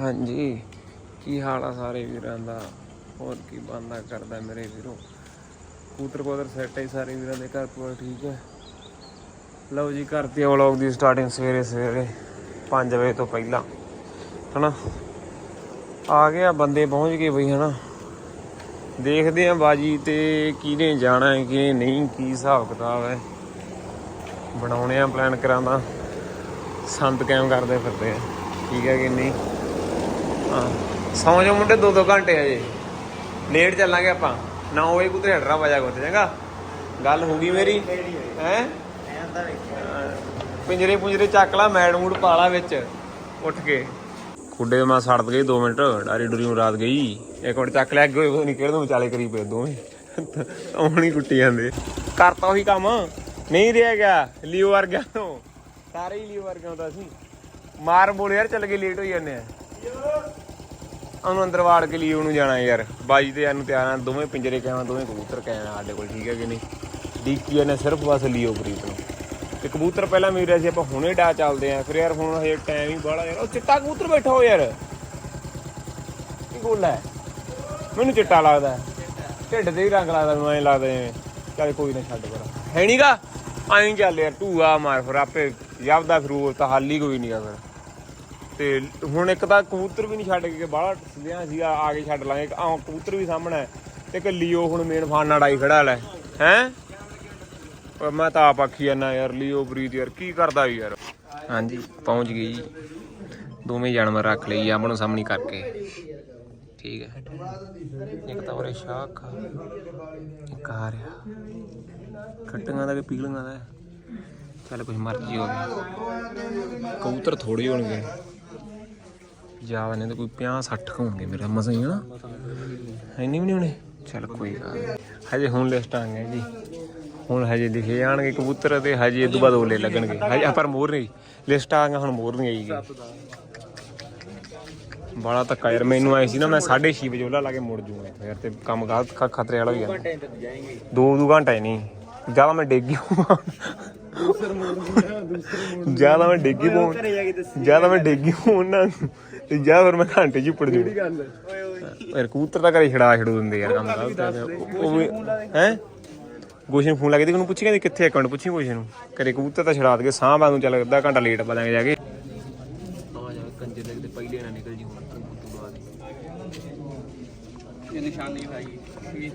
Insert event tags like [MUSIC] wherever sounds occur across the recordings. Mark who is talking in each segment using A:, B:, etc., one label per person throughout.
A: ਹਾਂਜੀ। ਕੀ ਹਾਲ ਆ ਸਾਰੇ ਵੀਰਾਂ ਦਾ? ਹੋਰ ਕੀ ਬੰਦਾ ਕਰਦਾ ਮੇਰੇ ਵੀਰੋ? ਕੂਤਰ ਕੋਦਰ ਸੈੱਟ ਹੈ ਸਾਰੇ ਵੀਰਾਂ ਦੇ, ਘਰ ਪੂਰਾ ਠੀਕ ਹੈ ਲਓ ਜੀ ਕਰਤੀ ਆ ਵਲੌਗ ਦੀ ਸਟਾਰਟਿੰਗ ਸਵੇਰੇ ਸਵੇਰੇ 5 ਵਜੇ ਤੋਂ ਪਹਿਲਾਂ, ਹਨਾ? ਆ ਗਿਆ ਬੰਦੇ ਪਹੁੰਚ ਗਏ ਬਈ, ਹਨਾ? ਦੇਖਦੇ ਆ ਬਾਜੀ ਤੇ ਕਿਹਨੇ ਜਾਣਾ ਹੈ, ਕਿਹਨੇ ਨਹੀਂ, ਕੀ ਹਿਸਾਬ ਕਿਤਾਬ ਹੈ? ਬਣਾਉਣੇ ਆ ਪਲਾਨ ਕਰਾਂਦਾ ਸੰਤ ਕੈਮ ਕਰਦੇ ਫਿਰਦੇ ਆ। ਠੀਕ ਹੈ ਕਿ ਨਹੀਂ? ਸੌਂ ਜਾ ਮੁੰਡੇ 2-2 ਘੰਟੇ ਅਜੇ ਲੇਟ ਚੱਲਾਂਗੇ ਆਪਾਂ। 9 ਵਜੇ ਕੁੱਤੇ ਹਟਣਾ ਵਜਾ ਕੋਤੇ ਚੰਗਾ ਗੱਲ ਹੋ ਗਈ ਮੇਰੀ? ਹੈ? ਪਿੰਜਰੇ ਪੁੰਜਰੇ ਚੱਕ ਲਾ ਮੈਡ ਮੂਡ ਪਾ ਲਾ ਵਿੱਚ, ਉੱਠ ਕੇ। ਖੁੱਡੇ ਮੈਂ ਸੜਦ ਗਈ 2 ਮਿੰਟ, ਡਾਰੀ ਡੂਰੀ ਨੂੰ ਗਈ। ਇੱਕ ਮਿੰਟ ਚੱਕ ਲਿਆ, ਅੱਗੇ ਨਹੀਂ ਕਿਹੜੇ ਵਿਚਾਲੇ ਕਰੀ ਪਏ ਦੋਵੇਂ। ਆਉਣੀ ਕੁੱਟੀ ਜਾਂਦੇ। ਕਰਤਾ ਉਹੀ ਕੰਮ। ਨਹੀਂ ਰਿਹਾ ਗਿਆ, ਲਿਓ ਵਰਗਾ ਤੋਂ। ਸਾਰੇ ਹੀ ਲਿਓ ਵਰਗਾ ਹੁੰਦਾ ਸੀ ਮਾਰ ਬੋਲ ਯਾਰ, ਚੱਲ ਗਏ ਲੇਟ ਹੋ ਜਾਂਦੇ ਆ। ਉਹਨੂੰ ਅੰਦਰ ਵਾੜ ਕੇ ਲਿਓ ਉਹਨੂੰ ਜਾਣਾ ਯਾਰ। ਬਾਜੀ ਤੇ ਇਹਨੂੰ ਤਿਆਰ ਆ, ਦੋਵੇਂ ਪਿੰਜਰੇ ਕਾਇਆਂ ਦੋਵੇਂ ਕਬੂਤਰ ਕਾਇਆਂ ਸਾਡੇ ਕੋਲ, ਠੀਕ ਹੈ ਕਿ ਨਹੀਂ? ਡੀਕੀ ਨੇ ਸਿਰਫ ਬਸ ਲਿਓ ਪ੍ਰੀਤ ਨੂੰ। ਤੇ ਕਬੂਤਰ ਪਹਿਲਾਂ ਮੇਰੇ ਸੀ, ਆਪਾਂ ਹੁਣੇ ਡਾ ਚੱਲਦੇ ਆ। ਫਿਰ ਯਾਰ ਹੁਣ ਹਜੇ ਟਾਈਮ ਹੀ ਬਾਹਲਾ ਯਾਰ। ਉਹ ਚਿੱਟਾ ਕਬੂਤਰ ਬੈਠਾ ਹੋ ਯਾਰ। ਕੀ ਗੋਲ ਹੈ? ਮੈਨੂੰ ਚਿੱਟਾ ਲੱਗਦਾ ਢਿੱਡ ਦੇ ਹੀ ਰੰਗ ਲੱਗਦਾ, ਮੈਨੂੰ ਐਂ ਲੱਗਦਾ ਜਿਵੇਂ। ਚੱਲ ਕੋਈ ਨਾ ਛੱਡ ਪਰ। ਹੈ ਨਹੀਂਗਾ ਐਂ ਚੱਲ ਯਾਰ, ਢੂਆ ਮਾਰ ਫਿਰ ਆਪੇ ਜਾਪਦਾ ਫਿਰੂ ਤਾਂ ਹੱਲ ਹੀ ਕੋਈ ਨਹੀਂਗਾ ਫਿਰ। ਤੇ ਹੁਣ ਇੱਕ ਤਾਂ ਕਬੂਤਰ ਵੀ ਨਹੀਂ ਛੱਡ ਕੇ ਬਾਹਲਾ ਸਿੱਧਿਆਂ ਸੀ ਆ ਕੇ ਛੱਡ ਲਾਂਗੇ। ਇੱਕ ਕਬੂਤਰ ਵੀ ਸਾਹਮਣੇ ਹੈ ਤੇ ਇੱਕ ਲਿਓ ਹੁਣ ਮੇਨ ਫਾਨਾ ਡਾਈ ਖੜਾ ਲੈ। ਹੈ? ਮੈਂ ਤਾਂ ਆਪ ਆਖੀ ਜਾਂਦਾ ਯਾਰ ਲਿਓ ਬਰੀਦ ਯਾਰ ਕੀ ਕਰਦਾ ਯਾਰ? ਹਾਂਜੀ ਪਹੁੰਚ ਗਈ ਜੀ। ਦੋਵੇਂ ਜਾਨਵਰ ਰੱਖ ਲਈ ਆਮਣੋ ਸਾਹਮਣੇ ਕਰਕੇ। ਠੀਕ ਹੈ। ਇੱਕ ਤਾਂ ਉਰੇ ਸ਼ਾਖ ਆ, ਇੱਕ ਆ ਰਿਹਾ। ਖੱਟੀਆਂ ਦਾ ਕਿ ਪੀਲੀਆਂ ਦਾ ਚੱਲ ਕੁਝ ਮਰਜ਼ੀ ਹੋਵੇ। ਕਬੂਤਰ ਥੋੜੇ ਹੋਣਗੇ। ਜ਼ਿਆਦਾ ਨਹੀਂ ਤਾਂ ਕੋਈ 50 60 ਹੋਣਗੇ ਮੇਰਾ ਮਸਾਂ ਹੀ, ਹਨਾ? ਇੰਨੇ ਵੀ ਨਹੀਂ ਹੋਣੇ? ਚੱਲ ਕੋਈ ਗੱਲ ਹਜੇ ਹੁਣ ਲਿਸਟ ਆ ਗਏ ਜੀ। ਹੁਣ ਹਜੇ ਲਿਖੇ ਜਾਣਗੇ ਕਬੂਤਰ ਤੇ ਹਜੇ ਇਹ ਤੋਂ ਬਾਅਦ ਓਲੇ ਲੱਗਣਗੇ। ਹਜੇ ਪਰ ਮੋਰ ਨਹੀਂ। ਲਿਸਟ ਆ ਗਿਆ ਹੁਣ ਮੋਰ ਨਹੀਂ ਆਈਗੀ ਬੜਾ ਧੱਕਾ ਯਾਰ, ਮੈਨੂੰ ਆਏ ਸੀ ਨਾ ਮੈਂ 6:30 ਵਜੇ ਓਲਾ ਲਾ ਕੇ ਮੁੜ ਜੂਗਾ ਯਾਰ ਤੇ ਕੰਮ ਗਲਤ ਖਤਰੇ ਵਾਲਾ ਹੋ ਗਿਆ। ਦੋ ਦੋ ਘੰਟੇ ਨਹੀਂ। ਜ਼ਿਆਦਾ ਮੈਂ ਡੇਗੀ ਜ਼ਿਆਦਾ ਮੈਂ ਡੇਗੀ ਪਉਂ ਜ਼ਿਆਦਾ ਮੈਂ ਡੇਗੀ ਪਉਂ ਨਾ। ਤੇ ਜਾਂ ਫਿਰ ਮੈਂ ਘੰਟੇ ਚ ਉੱਪੜ ਜੂ ਯਾਰ ਕਬੂਤਰ ਤਾਂ ਘਰੇ ਛੜਾ ਛੜੂ ਦਿੰਦੇ ਯਾਰ ਕੰਮ ਹੈ ਉਹ ਵੀ ਹੈ? ਗੋਸ਼ਨ ਫੋਨ ਲਾ ਕੇ ਤੇ ਉਹਨੂੰ ਪੁੱਛੀ ਕਹਿੰਦੀ ਕਿੱਥੇ ਅਕਾਊਂਟ ਪੁੱਛੀ ਗੋਸ਼ਨ ਨੂੰ। ਘਰੇ ਕਬੂਤਰ ਤਾਂ ਛੜਾ ਦੇ ਸਾਹ ਬਾਦ ਨੂੰ ਚੱਲ ਅੱਧਾ ਘੰਟਾ ਲੇਟ ਪਾ ਦਾਂਗੇ ਜਾ ਕੇ। ਆ ਜਾ ਕੰਜੇ ਦੇ ਤੇ ਪਹਿਲੇ ਨਾ ਨਿਕਲ ਜੀ ਹੁਣ ਤੂੰ ਤੂੰ ਬਾਅਦ।
B: ਇਹ ਨਿਸ਼ਾਨੀ ਭਾਈ ਵਿੱਚ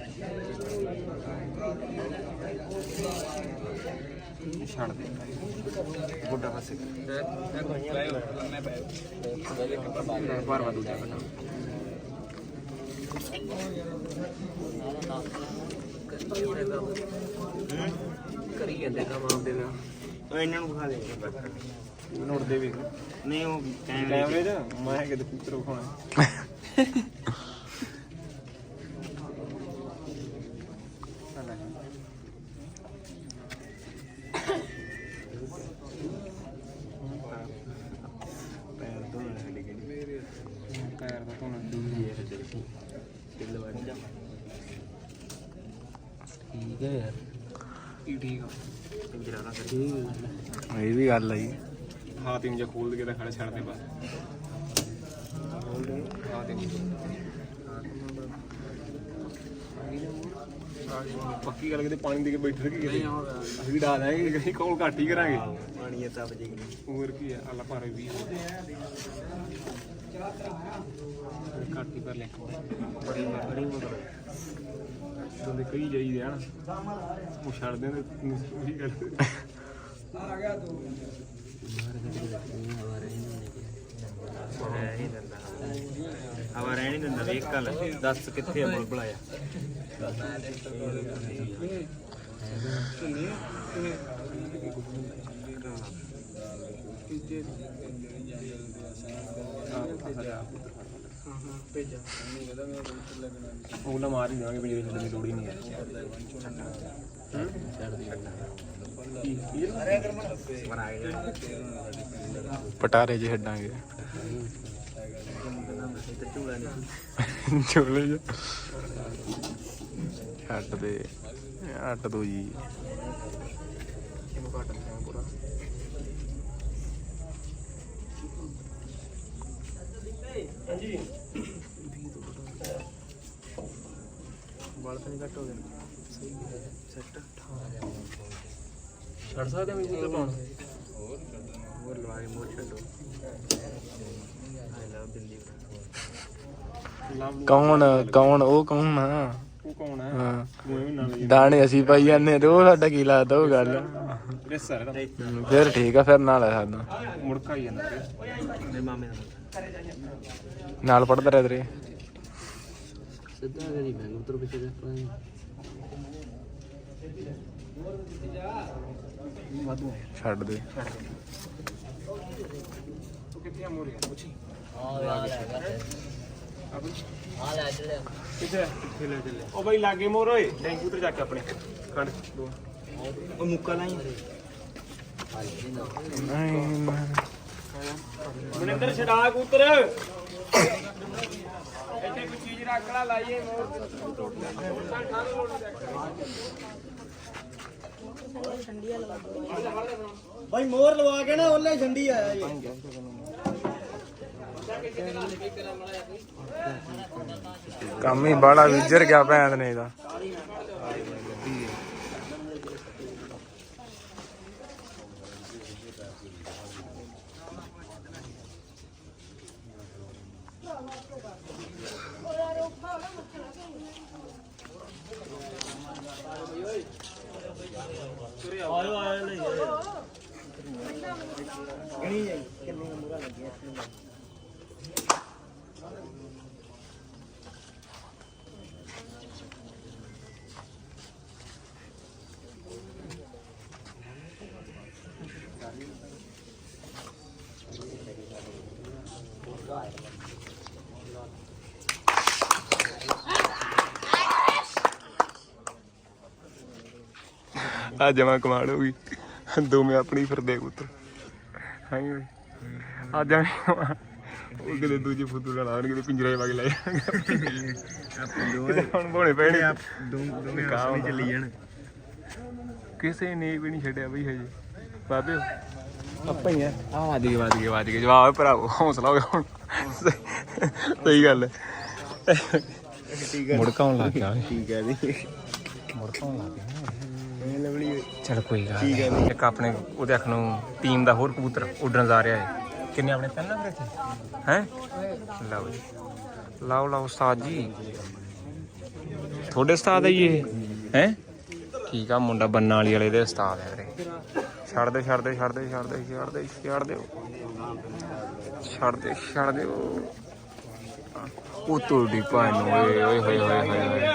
A: ਛੱਡ ਦੇ ਗੋਡਾ ਪਾਸੇ। ਬਾਰ ਬਾਰ ਦੂਜਾ ਬਣਾ ਕਰੀ ਜਾਂਦੇ ਕੰਮ ਆਪਦੇ ਦਾ
B: ਉਹ ਇਹਨਾਂ ਨੂੰ ਵਿਖਾ ਦੇ।
A: ਨੋੜਦੇ ਵੀ।
B: ਨਹੀਂ ਉਹ
A: ਕੈਮਰੇ 'ਚ। ਮੈਂ ਕਿਤੇ ਕਬੂਤਰ ਵਿਖਾਉਣਾ [LAUGHS]
B: ਪੈਰ ਤੋਂ ਨਾ ਲੱਗੇ
A: ਪੈਰ ਦਾ ਧੋਣਾ
B: ਠੀਕ ਹੈ ਯਾਰ
A: ਕੀ ਠੀਕ ਆ ਪਿੰਜਰਾ ਨਾ ਕਰੀ
B: ਇਹ ਵੀ ਗੱਲ ਆਈ
A: ਹਾਂ ਤਿੰਨ ਜਿਹਾ ਖੋਲ ਕੇ ਤਾਂ ਖੜਾ ਛੱਡ ਦੇ ਬਸ ਹਾਂ ਤਿੰਨ ਪੱਕੀ ਗੱਲ ਕਿਤੇ ਪਾਣੀ ਦੇ ਕੇ ਬੈਠੇ ਰਹੀ ਕਿਤੇ। ਅਸੀਂ ਵੀ ਡਾ ਦਾਂਗੇ ਅਸੀਂ ਕੋਲ ਘੱਟ ਹੀ ਕਰਾਂਗੇ।
B: ਪਾਣੀ ਤਾਂ ਵਜੇ
A: ਹੋਰ ਕੀ ਆ ਅੱਲਾ ਭਾਰੇ ਵੀ ਘੱਟ ਹੀ ਕਰ ਲੈ ਬੜੀ ਬੜੀ ਬੰਦੇ ਕਈ ਜਾਈਦੇ ਹਨ ਉਹ ਛੱਡਦੇ ਨੇ ਉਹੀ ਗੱਲ
B: ਹਵਾ ਰਹਿਣੀ ਦਿੰਦਾ ਵੇਖ ਕੱਲ ਦੱਸ ਕਿੱਥੇ ਆ ਬੁਲਬੁਲ ਆਇਆ।
A: ਭੇਜਾ
B: ਉਹ ਨਾ ਮਾਰ ਹੀ ਦੇਵਾਂਗੇ ਵੀ ਜਿਹੜੀ ਲੋੜ ਹੀ ਨਹੀਂ ਹੈ।
A: ਪਟਾਰੇ ਜੀ ਛੱਡਾਂਗੇ ਚੋਲੇ ਜੀ। ਛੱਡ ਦੇ ਅੱਟ ਦੋ ਜੀ। ਇਹਨੂੰ ਕੱਟ ਦਿਆਂ ਪੂਰਾ
B: ਹਾਂਜੀ
A: ਵਾਲ ਤਾਂ ਨਹੀਂ ਕੱਟ ਹੋ ਗਏ ਸਹੀ ਸੈੱਟ ਛੱਡ ਸਕਦੇ ਮੈਂ ਕਬੂਤਰ ਪਾਉਣ। ਹੋਰ ਲਵਾਏ ਮੋਰ ਛੱਡੋ ਆਈ ਲਵ ਦਿੱਲੀ ਕੌਣ ਕੌਣ ਉਹ ਕੌਣ ਆ?
B: ਉਹ ਕੌਣ ਹੈ
A: ਹਾਂ।
B: ਉਹ ਵੀ ਨਾਲ ਹੀ
A: ਦਾਣੇ ਅਸੀਂ ਪਾਈ ਜਾਂਦੇ ਤੇ ਉਹ ਸਾਡਾ ਕੀ ਲੱਗਦਾ ਉਹ ਗੱਲ?
B: ਰਿਸ
A: ਫਿਰ ਠੀਕ ਆ ਫਿਰ ਨਾਲ ਆ ਸਾਡਾ।
B: ਮੁੜਕਾ ਹੀ ਜਾਂਦਾ
C: ਮੇਰੇ ਮਾਮੇ ਦਾ
A: ਨਾਲ ਪੜਦਾ ਰਿਹਾ ਤੇਰੇ?
C: ਸਿੱਧਾ ਕਰੀ ਮੈਂ ਉਧਰ ਪਿੱਛੇ ਦੇਖ
A: ਛੱਡ ਦੇ।
B: ਤੂੰ ਕਿੱਥੇ ਆ ਮੋਰੇ ਪੁੱਛੀ। ਕਿੱਥੇ ਕਿੱਥੇ ਲੈ ਚੱਲੇ ਉਹ ਬਈ ਲਾਗੇ ਮੋਰ ਓਏ। ਡੈਂਗੂ ਤੇ ਜਾ ਕੇ ਆਪਣੇ। ਕੱਢ ਦੋ।
C: ਉਹ ਮੁੱਕਾ ਲਾਈ।
A: ਨਹੀਂ
B: ਮਨਿੰਦਰ ਛਡਾ ਕੂਤਰ ਇੱਥੇ ਕੋਈ ਚੀਜ਼ ਰੱਖ ਲਾ ਲਾਈਏ ਮੋਰ।
C: ਭਾਈ ਮੋਰ ਲਵਾ ਕੇ ਨਾ ਉਹਲੇ ਝੰਡੀ ਆਇਆ ਜੀ।
A: ਕੰਮ ਹੀ ਬਾੜਾ ਵਿਜਰ ਗਿਆ ਭੈਣ ਨੇ ਇਹਦਾ।
C: ਗਣੀ ਜਾਈ ਕਿੰਨੇ ਮੂਰਾ ਲੱਗਿਆ
A: ਆ ਜਮਾ ਕਮਾਲ ਹੋ ਗਈ। ਦੋਵੇਂ ਆਪਣੀ ਫਿਰਦੇ ਪੁੱਤਰ ਹਾਂ ਓਏ ਅੱਜ ਜਾ ਉਹ ਕਿਤੇ ਦੂਜੀ ਫੁੱਦੂ ਲੜਾ ਉਹਨੇ ਕਿਤੇ ਪਿੰਜਰੇ ਵਗ ਲੈ ਕਿਤੇ ਹੁਣ ਬੋਣੇ ਪੈਣੇ।
C: ਦੋਵੇਂ ਆਪਸ ਵਿੱਚ ਚੱਲੀ ਜਾਣ।
A: ਕਿਸੇ ਨੇ ਵੀ ਨਹੀਂ ਛੱਡਿਆ ਬਈ ਹਜੇ। ਬਾਬੇ ਆਪਾਂ ਹੀ ਆ। ਆ ਵਾਜ ਗਏ ਵਾਜ ਗਏ ਵਾਜ ਗਏ। ਜਵਾਬ ਭਰਾਵੋ ਹੌਸਲਾ ਹੋ ਗਿਆ ਹੁਣ। ਸਹੀ ਗੱਲ ਹੈ ਮੁੜਕਾਉਣ ਲੱਗ ਗਿਆ।
C: ਠੀਕ ਹੈ ਜੀ।
A: ਮੁੜਕਾਉਣ ਲੱਗ ਗਿਆ।
C: ਇਹ ਲਵਲੀ
A: ਚਲ ਕੋਈ ਗੱਲ ਨਹੀਂ। ਇੱਕ ਆਪਣੇ ਉਹਦੇ ਅੱਖ ਨੂੰ ਟੀਮ ਦਾ ਹੋਰ ਕਬੂਤਰ ਉੱਡਣ ਜਾ ਰਿਹਾ ਹੈ ਕਿੰਨੇ ਆਪਣੇ ਤਿੰਨ ਨੰਬਰ ਇੱਥੇ? ਹੈ? ਲਓ ਜੀ। ਲਓ ਲਓ ਉਸਤਾਦ ਜੀ। ਤੁਹਾਡੇ ਉਸਤਾਦ ਹੈ ਇਹ? ਹੈ? ਠੀਕ ਆ, ਮੁੰਡਾ ਬੰਨਾ ਵਾਲੀ ਵਾਲੇ ਦੇ ਉਸਤਾਦ ਹੈ ਵੀਰੇ। ਛੱਡ ਦੇ ਛੱਡ ਦੇ ਛੱਡ ਦੇ ਛੱਡ ਦੇ ਛੱਡ ਦੇ ਛੱਡ ਦਿਓ। ਛੱਡ ਦੇ ਛੱਡ ਦਿਓ। ਉਹ ਤੁਹਾਡੀ ਭਾਈ ਨੂੰ, ਓਏ ਓਏ ਹੋਏ ਹੋਏ ਹੋਏ ਹੋਏ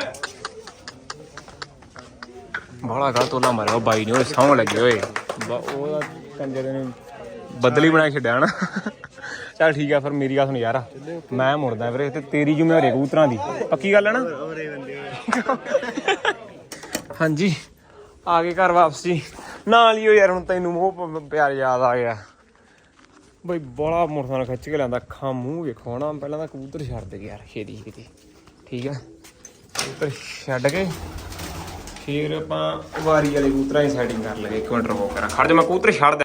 A: ਬੜਾ ਗਲਤ ਤੋਲਾ ਮਾਰਿਆ, ਉਹ ਬਾਈ ਨੇ ਓਏ ਸੌਂ ਲੱਗੇ ਓਏ ਬ- ਉਹਦਾ ਕੰਜਰ ਨੇ ਬਦਲੀ ਬਣਾ ਕੇ ਛੱਡਿਆ ਨਾ ਚੱਲ ਠੀਕ ਆ ਫਿਰ ਮੇਰੀ ਗੱਲ ਸੁਣ ਯਾਰ। ਮੈਂ ਮੁੜਦਾ ਵੀਰੇ, ਤੇ ਤੇਰੀ ਜ਼ਿੰਮੇਵਾਰੀ ਹੈ ਕਬੂਤਰਾਂ ਦੀ। ਪੱਕੀ ਗੱਲ ਹੈ ਨਾ? ਹਾਂਜੀ, ਆ ਗਏ ਘਰ ਵਾਪਸੀ। ਨਾਲ ਹੀ ਓ ਯਾਰ, ਹੁਣ ਤੈਨੂੰ ਮੋਹ ਪਿਆਰ ਯਾਦ ਆ ਗਿਆ। ਬਈ ਬੜਾ ਮੋਟਰਸਾਈਕਲ ਖਿੱਚ ਕੇ ਲਿਆਂਦਾ, ਅੱਖਾਂ ਮੂੰਹ ਵੇਖੋ ਨਾ ਪਹਿਲਾਂ ਤਾਂ ਕਬੂਤਰ ਛੱਡ ਦੇ ਯਾਰ, ਛੇਤੀ ਛੇਤੀ। ਠੀਕ ਆ? ਕਬੂਤਰ ਛੱਡ ਕੇ ਫਿਰ ਆਪਾਂ ਵਾਰੀ ਵਾਲੇ ਕਬੂਤਰਾਂ ਦੀ ਸੈਟਿੰਗ ਕਰ ਲਗੇ ਇੱਕ ਮਿੰਟ ਰੁਕੋ ਕਰਾਂ ਖੜ ਜਾ, ਮੈਂ ਕਬੂਤਰ ਛੱਡ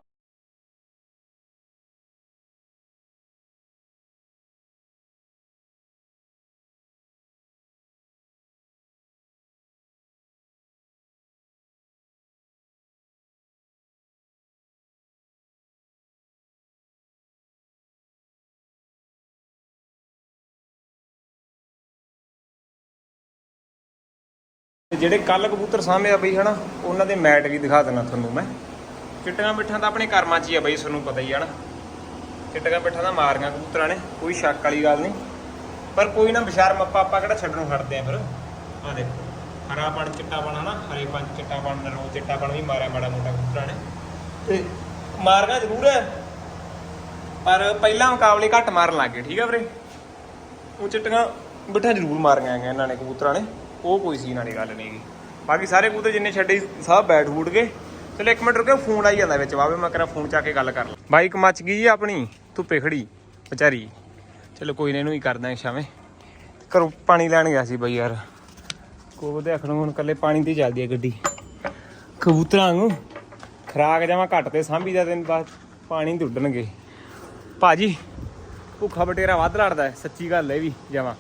A: ਜਿਹੜੇ ਕੱਲ ਕਬੂਤਰ ਸਾਹਮਣੇ ਆ ਬਈ, ਹਨਾ, ਉਹਨਾਂ ਦੇ ਮੈਟ ਵੀ ਦਿਖਾ ਦੇਣਾ ਤੁਹਾਨੂੰ ਮੈਂ। ਚਿੱਟੀਆਂ ਬਿੱਠਾਂ ਤਾਂ ਆਪਣੇ ਕਰਮਾਂ 'ਚ ਹੀ ਆ ਬਈ, ਤੁਹਾਨੂੰ ਪਤਾ ਹੀ ਆ ਨਾ ਚਿੱਟੀਆਂ ਬਿੱਠਾਂ ਤਾਂ ਮਾਰੀਆਂ ਕਬੂਤਰਾਂ ਨੇ, ਕੋਈ ਸ਼ੱਕ ਵਾਲੀ ਗੱਲ ਨਹੀਂ। ਪਰ ਕੋਈ ਨਾ, ਬਿਸ਼ਰਮ ਆਪਾਂ ਆਪਾਂ ਕਿਹੜਾ ਛੱਡਣੋਂ ਹਟਦੇ ਆ ਫਿਰ। ਆ ਦੇਖੋ, ਹਰਾ ਪਣ ਚਿੱਟਾ ਪਣ, ਹਨਾ, ਹਰੇ ਪਣ ਚਿੱਟਾ ਪਣ ਨਰੋ ਚਿੱਟਾ ਪਣ ਵੀ ਮਾਰਿਆ ਮਾੜਾ ਮੋਟਾ ਕਬੂਤਰਾਂ ਨੇ। ਤੇ ਮਾਰਨਾ ਜ਼ਰੂਰ ਹੈ, ਪਰ ਪਹਿਲਾਂ ਮੁਕਾਬਲੇ ਘੱਟ ਮਾਰਨ ਲੱਗ ਗਏ, ਠੀਕ ਆ ਵੀਰੇ? ਉਹ ਚਿੱਟੀਆਂ ਬਿੱਠਾਂ ਜ਼ਰੂਰ ਮਾਰੀਆਂ ਗਈਆਂ ਇਹਨਾਂ ਨੇ ਕਬੂਤਰਾਂ ਨੇ। ਉਹ ਕੋਈ ਸੀ ਇਹਨਾਂ ਦੀ ਗੱਲ ਨਹੀਂ ਬਾਕੀ ਸਾਰੇ ਕਬੂਤਰ ਜਿੰਨੇ ਛੱਡੇ ਸੀ, ਸਭ ਬੈਠ ਬੂਟ ਗਏ। ਚਲੋ ਇੱਕ ਮਿੰਟ ਰੁਕਿਓ ਫੋਨ ਆਈ ਜਾਂਦਾ ਵਿੱਚ। ਵਾਵੇ ਮੈਂ ਕਰਾਂ ਫੋਨ ਚੱਕ ਕੇ ਗੱਲ ਕਰ ਲਾਂ। ਬਾਈਕ ਮੱਚ ਗਈ ਜੀ ਆਪਣੀ ਧੁੱਪੇ ਖੜੀ ਵਿਚਾਰੀ। ਚਲੋ ਕੋਈ ਨਾ ਇਹਨੂੰ ਹੀ ਕਰਦਾ ਛਾਵੇਂ। ਘਰੋਂ ਪਾਣੀ ਲੈਣ ਗਿਆ ਸੀ ਬਈ ਯਾਰ। ਕੋਲ ਦੇਖਣ ਨੂੰ ਹੁਣ ਕੱਲੇ ਪਾਣੀ ਤੇ ਚੱਲਦੀ ਹੈ ਗੱਡੀ। ਕਬੂਤਰਾਂ ਨੂੰ ਖਰਾਕ ਜਾਵਾਂ ਘੱਟ ਤੇ ਸਾਂਭੀ ਦਾ ਦਿਨ ਬਾਅਦ ਪਾਣੀ ਤੇ ਉੱਡਣਗੇ ਭਾਜੀ ਭੁੱਖਾ ਬਟੇਰਾ ਵੱਧ ਲੜਦਾ ਸੱਚੀ ਗੱਲ ਹੈ ਵੀ ਜਾਵਾਂ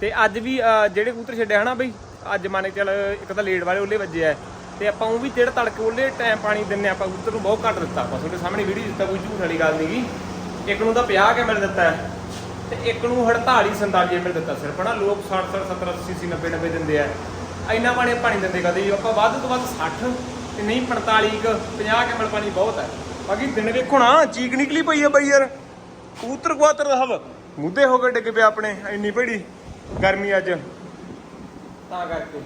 A: ਤੇ ਅੱਜ ਵੀ ਜਿਹੜੇ ਕਬੂਤਰ ਛੱਡਿਆ ਹਨਾ ਬਈ, ਅੱਜ ਮਾਨੇ ਚੱਲ ਇੱਕ ਤਾਂ ਲੇਟ ਵਾਲੇ ਉਹਲੇ ਵੱਜਿਆ ਤੇ ਆਪਾਂ ਉਹ ਵੀ ਜਿਹੜਾ ਤੜਕੇ ਉਹਲੇ ਟਾਈਮ ਪਾਣੀ ਦਿੰਨੇ ਆਪਾਂ ਕਬੂਤਰ ਨੂੰ ਬਹੁਤ ਘੱਟ ਦਿੱਤਾ। ਆਪਾਂ ਤੁਹਾਡੇ ਸਾਹਮਣੇ ਵੀਡੀਓ ਦਿੱਤਾ, ਕੋਈ ਝੂਠ ਵਾਲੀ ਗੱਲ ਨਹੀਂਗੀ ਇੱਕ ਨੂੰ ਤਾਂ 50 ਕੇ ਮਿਲ ਦਿੱਤਾ। ਤੇ ਇੱਕ ਨੂੰ 48 47 ਮਿਲ ਦਿੱਤਾ ਸਿਰਫ, ਹਨਾ? ਲੋਕ 60 60 70 80 90 90 ਦਿੰਦੇ ਆ। ਇੰਨਾ ਪਾਣੀ ਪਾਣੀ ਦਿੰਦੇ ਕਦੇ। ਵੀ। ਆਪਾਂ ਵੱਧ ਤੋਂ ਵੱਧ 60 ਤੇ ਨਹੀਂ 45 ਕ 50 ਕੇ ਮਿਲ ਪਾਣੀ ਬਹੁਤ ਹੈ ਬਾਕੀ ਦਿਨ ਵੇਖੋ ਨਾ, ਚੀਕ ਨਿਕਲੀ ਪਈ ਹੈ ਬਈ ਯਾਰ। ਕਬੂਤਰ ਕਵਾਤਰ ਹਵ ਮੁੱਦੇ ਹੋ ਕੇ ਡਿੱਗ ਪਿਆ ਆਪਣੇ, ਇੰਨੀ ਭੜੀ। ਗਰਮੀ ਅੱਜ। ਤਾਂ ਕਰਕੇ।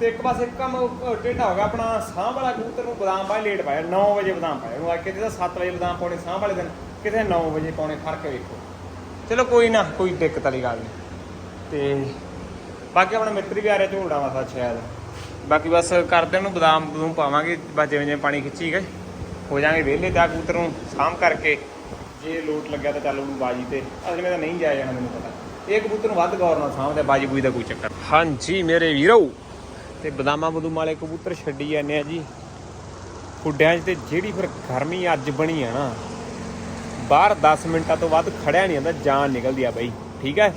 A: ਤੇ ਇੱਕ ਪਾਸੇ ਇੱਕ ਕੰਮ ਢੇਡਾ ਹੋ ਗਿਆ, ਆਪਣਾ ਸਾਹ ਵਾਲਾ ਕਬੂਤਰ ਨੂੰ ਬਦਾਮ ਪਾਏ, ਲੇਟ ਪਾਇਆ 9 ਵਜੇ ਬਦਾਮ ਪਾਇਆ। ਉਹਨੂੰ ਅੱਜ ਕਿਤੇ ਤਾਂ 7 ਵਜੇ ਬਦਾਮ ਪਾਉਣੇ ਸਾਹ ਵਾਲੇ ਦਿਨ, ਕਿਤੇ 9 ਵਜੇ ਪਾਉਣੇ ਫ਼ਰਕ ਵੇਖੋ। ਚਲੋ ਕੋਈ ਨਾ, ਕੋਈ ਦਿੱਕਤ ਵਾਲੀ ਗੱਲ ਨਹੀਂ। ਤੇ ਬਾਕੀ ਆਪਣਾ ਮਿੱਤਰ ਵੀ ਆ ਰਿਹਾ ਝੋਲੜਾ ਵਾ ਸ਼ਾਇਦ। ਬਾਕੀ ਬਸ ਕਰਦੇ ਨੂੰ ਬਦਾਮ ਬਦੂਮ ਪਾਵਾਂਗੇ, ਬਸ ਜਿਵੇਂ ਜਿਵੇਂ ਪਾਣੀ ਖਿੱਚੀ ਗਏ, ਹੋ ਜਾਾਂਗੇ ਵਿਹਲੇ ਤਾਂ ਕਬੂਤਰ ਨੂੰ ਸਾਂਭ ਕਰਕੇ। ਜੇ ਲੋਟ ਲੱਗਿਆ ਤਾਂ ਚੱਲ ਉਹਨੂੰ ਬਾਜੀ ਤੇ। ਅਸਲ ਵਿੱਚ ਤਾਂ ਨਹੀਂ ਜਾਇਆ ਜਾਣਾ, ਮੈਨੂੰ ਪਤਾ। ਇਹ ਕਬੂਤਰ ਨੂੰ ਵੱਧ ਗੌਰ ਨਾਲ ਸਾਂਭਦੇ ਬਾਜੀ ਬੂਜੀ ਦਾ ਕੋਈ ਚੱਕਰ ਹਾਂਜੀ, ਮੇਰੇ ਵੀਰੋ। ਤੇ ਬਦਾਮਾਂ ਬਦੂਮ ਵਾਲੇ ਕਬੂਤਰ ਛੱਡੀ ਜਾਂਦੇ ਆ ਜੀ। ਖੁੱਡਿਆਂ 'ਚ ਤੇ ਜਿਹੜੀ ਫਿਰ ਗਰਮੀ ਅੱਜ ਬਣੀ ਆ ਨਾ, ਬਾਹਰ 10 ਮਿੰਟਾਂ ਤੋਂ ਵੱਧ ਖੜਿਆ ਨਹੀਂ ਜਾਂਦਾ, ਜਾਨ ਨਿਕਲਦੀ ਆ ਬਈ। ਠੀਕ ਹੈ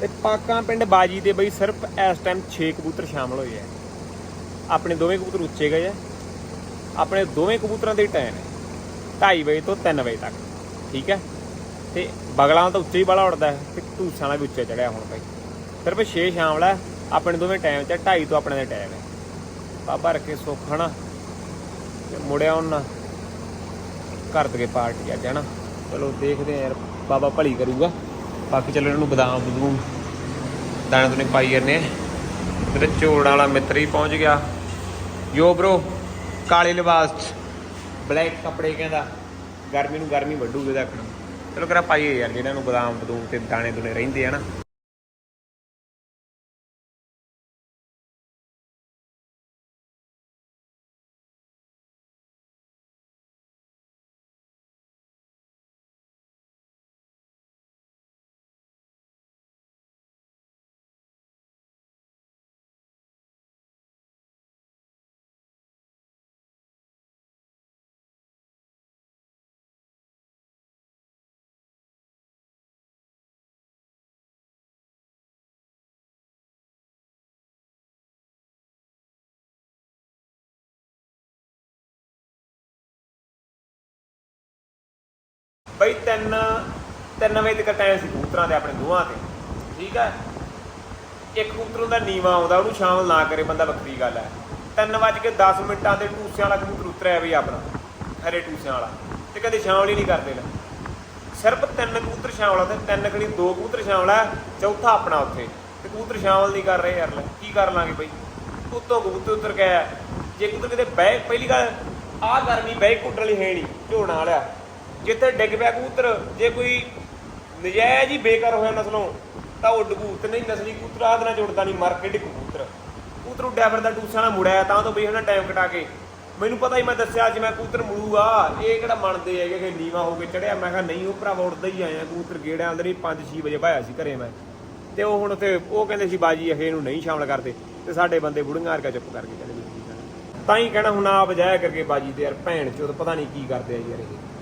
A: ਤੇ ਪਾਕਾਂ ਪਿੰਡ ਬਾਜੀ ਦੇ ਬਈ ਸਿਰਫ ਇਸ ਟਾਈਮ 6 ਕਬੂਤਰ ਸ਼ਾਮਲ ਹੋਏ ਆ। ਆਪਣੇ ਦੋਵੇਂ ਕਬੂਤਰ ਉੱਚੇ ਗਏ ਆ। ਆਪਣੇ ਦੋਵੇਂ ਕਬੂਤਰਾਂ ਦੇ ਟਾਈਮ ਹੈ 2:30 ਵਜੇ ਤੋਂ 3 ਵਜੇ ਤੱਕ। ਠੀਕ ਹੈ ਤੇ ਬਗਲਾਂ ਤਾਂ ਉੱਚੇ ਹੀ ਵਾਲਾ ਉੱਡਦਾ ਹੈ ਤੇ ਧੂਸਾਂ ਵਾਲਾ ਵੀ ਉੱਚੇ ਚੜਿਆ ਹੁਣ ਭਾਈ ਸਿਰਫ 6 ਸ਼ਾਮਲ ਹੈ ਆਪਣੇ ਦੋਵੇਂ ਟਾਈਮ 'ਚ 2:30 ਤੋਂ ਆਪਣੇ ਦਾ ਟਾਈਮ ਹੈ। ਬਾਬਾ ਰੱਖੇ ਸੁੱਖ, ਹਨਾ? ਤੇ ਮੁੜਿਆ ਉਹਨਾਂ ਘਰ ਦੇ ਪਾਰਟੀ ਅੱਜ, ਹਨਾ? ਚਲੋ ਦੇਖਦੇ ਆ ਯਾਰ, ਬਾਬਾ ਭਲੀ ਕਰੂਗਾ। ਬਾਕੀ ਚਲੋ ਇਹਨਾਂ ਨੂੰ ਬਦਾਮ ਬਦੂਮ ਦਾਣੇ ਦੁਨੇ ਪਾਈ ਜਾਂਦੇ ਆ। ਮੇਰੇ ਝੋੜ ਵਾਲਾ ਮਿੱਤਰ ਹੀ ਪਹੁੰਚ ਗਿਆ। ਯੋ ਬ్రో ਕਾਲੇ ਲਿਬਾਸ ਚ ਬਲੈਕ ਕੱਪੜੇ ਕਹਿੰਦਾ, ਗਰਮੀ ਨੂੰ ਗਰਮੀ ਵੱਢੂਗੇ ਦੇਖਣਾ ਚਲੋ ਕਰਾ ਪਾਈਏ ਯਾਰ ਜਿਹਨਾਂ ਨੂੰ ਬਦਾਮ ਬਦੂਮ ਤੇ ਦਾਣੇ ਦੁਨੇ ਰਹਿੰਦੇ ਆ ਨਾ। ਬਈ ਤਿੰਨ ਤਿੰਨ ਵਜੇ ਤੱਕ ਟਾਈਮ ਸੀ ਕਬੂਤਰਾਂ ਦੇ ਆਪਣੇ ਦੋਹਾਂ ਤੇ। ਠੀਕ ਹੈ ਇੱਕ ਕਬੂਤਰ ਦਾ ਨੀਵਾ ਆਉਂਦਾ, ਉਹਨੂੰ ਸ਼ਾਮਲ ਨਾ ਕਰੇ, ਬੰਦਾ ਵੱਖਰੀ ਗੱਲ ਹੈ 3 ਵਜੇ ਕੇ 10 ਮਿੰਟਾਂ ਤੇ ਟੂਸਿਆਂ ਵਾਲਾ ਕਬੂਤਰ ਉਤਰਿਆ ਬਈ ਆਪਣਾ ਹਰੇ ਟੂਸਿਆਂ ਵਾਲਾ। ਤੇ ਕਦੇ ਸ਼ਾਮਲ ਹੀ ਨਹੀਂ ਕਰਦੇ ਲੈ। ਸਿਰਫ ਤਿੰਨ ਕਬੂਤਰ ਸ਼ਾਮਲ ਆ ਤੇ ਤਿੰਨ ਕੜੀ ਦੋ ਕਬੂਤਰ ਸ਼ਾਮਲ ਆ ਚੌਥਾ ਆਪਣਾ ਉੱਥੇ। ਤੇ ਕਬੂਤਰ ਸ਼ਾਮਲ ਨਹੀਂ ਕਰ ਰਹੇ ਯਾਰ ਲੈ, ਕੀ ਕਰ ਲਾਂਗੇ ਬਈ? ਉੱਤੋਂ ਕਬੂਤਰ ਉਤਰ ਗਿਆ ਜੇ ਕਬੂਤਰ ਕਿਤੇ ਬਹਿ, ਪਹਿਲੀ ਗੱਲ, ਆਹ ਗਰਮੀ ਬਹਿ ਕੁੱਟਣ ਵਾਲੀ ਹੈ ਨਹੀਂ ਝੋਣਾ ਵਾਲਿਆ। ਜਿੱਥੇ ਡਿੱਗ ਪਿਆ ਕਬੂਤਰ, ਜੇ ਕੋਈ ਨਜਾਇਜ਼ ਹੀ ਬੇਕਾਰ ਹੋਇਆ ਨਸਲੋਂ, ਤਾਂ ਉਹ ਕਬੂਤਰ ਨਹੀਂ, ਨਸਲੀ ਕਬੂਤਰ ਆਹ ਦਿਨਾਂ ਚ ਨਹੀਂ, ਮਰ ਕਬੂਤਰ। ਕਬੂਤਰ ਉੱਡਿਆ ਫਿਰਦਾ ਟੂਸਾਂ ਨਾਲ ਮੁੜਿਆ, ਤਾਂ ਤੋਂ ਬਈ ਉਹਨਾਂ ਟਾਈਮ ਕਟਾ ਕੇ। ਮੈਨੂੰ ਪਤਾ ਹੀ ਮੈਂ ਦੱਸਿਆ ਅੱਜ ਮੈਂ ਕਬੂਤਰ ਮੁੜੂਗਾ ਇਹ ਕਿਹੜਾ ਮੰਨਦੇ ਹੈਗੇ ਕਿ ਨੀਵਾ ਹੋ ਕੇ ਚੜਿਆ? ਮੈਂ ਕਿਹਾ ਨਹੀਂ, ਉਹ ਭਰਾਵਾ ਉੱਡਦਾ ਹੀ ਆਇਆ, ਕਬੂਤਰ ਗੇੜਿਆਂ ਅੰਦਰ ਹੀ 5-6 ਵਜੇ ਭਾਇਆ ਸੀ ਘਰੇ ਮੈਂ। ਤੇ ਉਹ ਹੁਣ ਉੱਥੇ, ਉਹ ਕਹਿੰਦੇ ਸੀ, ਬਾਜੀ, ਇਹ ਇਹਨੂੰ ਨਹੀਂ ਸ਼ਾਮਲ ਕਰਦੇ। ਤੇ ਸਾਡੇ ਬੰਦੇ ਬੁੜੀਆਂ ਵਰਗਾ ਚੁੱਪ ਕਰਕੇ ਕਹਿੰਦੇ ਤਾਂ ਹੀ ਕਹਿਣਾ, ਹੁਣ ਆਪ ਜਾਇਆ ਕਰਕੇ ਬਾਜੀ ਤੇ ਯਾਰ, ਭੈਣ ਚੋਦ, ਪਤਾ ਨਹੀਂ ਕੀ ਕਰਦੇ ਆ ਯਾਰ ਇਹ।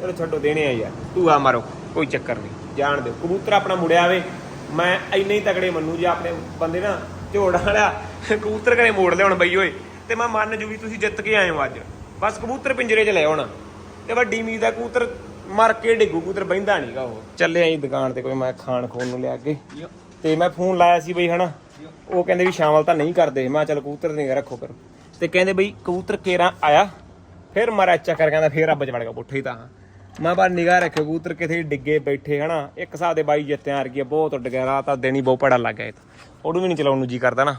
A: ਚਲੋ ਛੱਡੋ ਦੇਣੇ ਆ ਯਾਰ। ਤੂੰ ਆ ਮਾਰੋ ਕੋਈ ਚੱਕਰ ਨਹੀਂ। ਜਾਣ ਦਿਓ। ਕਬੂਤਰ ਆਪਣਾ ਮੁੜਿਆ ਆਵੇ ਮੈਂ ਇੰਨੇ ਹੀ ਤਗੜੇ ਮੰਨੂ ਜੇ ਆਪਣੇ ਬੰਦੇ ਨਾ ਝੋੜ ਵਾਲਿਆ ਕਬੂਤਰ ਘਰੇ ਮੋੜ ਲਿਆਉਣ ਬਈ ਓਏ। ਤੇ ਮੈਂ ਮੰਨ ਜੂ ਵੀ ਤੁਸੀਂ ਜਿੱਤ ਕੇ ਆਏ ਹੋ ਅੱਜ। ਬਸ ਕਬੂਤਰ ਪਿੰਜਰੇ 'ਚ ਲੈ ਆਉਣਾ। ਤੇ ਵੱਡੀ ਮੀਜ਼ ਦਾ ਕਬੂਤਰ ਮਰ ਕੇ ਡਿੱਗੂ ਕਬੂਤਰ ਬੈਂਦਾ ਨਹੀਂਗਾ ਉਹ। ਚੱਲੇ ਆਈ ਦੁਕਾਨ ਤੇ ਕੋਈ ਮੈਂ ਖਾਣ ਖੋਣ ਨੂੰ ਲਿਆ ਕੇ। ਤੇ ਮੈਂ ਫੋਨ ਲਾਇਆ ਸੀ ਬਈ ਹਨਾ? ਉਹ ਕਹਿੰਦੇ ਵੀ ਸ਼ਾਮਲ ਤਾਂ ਨਹੀਂ ਕਰਦੇ। ਮੈਂ ਚੱਲ ਕਬੂਤਰ ਨਹੀਂ ਰੱਖੋ ਕਰੋ ਤੇ ਕਹਿੰਦੇ ਬਈ ਕਬੂਤਰ ਕੇਰਾ ਆਇਆ। ਫਿਰ ਮਾਰਾ ਚੱਕਰ ਕਹਿੰਦਾ ਫਿਰ ਰੱਬ ਚ ਵੜ ਗਿਆ ਪੁੱਠੇ ਹੀ ਤਾਂ। ਮੈਂ ਬਾਹਰ ਨਿਗਾਹ ਰੱਖੇ ਕਬੂਤਰ ਕਿਥੇ ਡਿੱਗੇ ਬੈਠੇ, ਹਨਾ? ਇੱਕ ਹਿਸਾਬ ਦੇ ਬਾਈ ਜਿੱਤਿਆਂ ਆ, ਬਹੁਤ ਉੱਡ ਗਿਆ ਰਾਤ ਤਾਂ ਦੇਣੀ ਬਹੁਤ ਪੜਾ ਲੱਗ ਗਿਆ ਉਹਨੂੰ ਵੀ ਨਹੀਂ ਚਲਾਉਣ ਨੂੰ ਜੀ ਕਰਦਾ ਨਾ।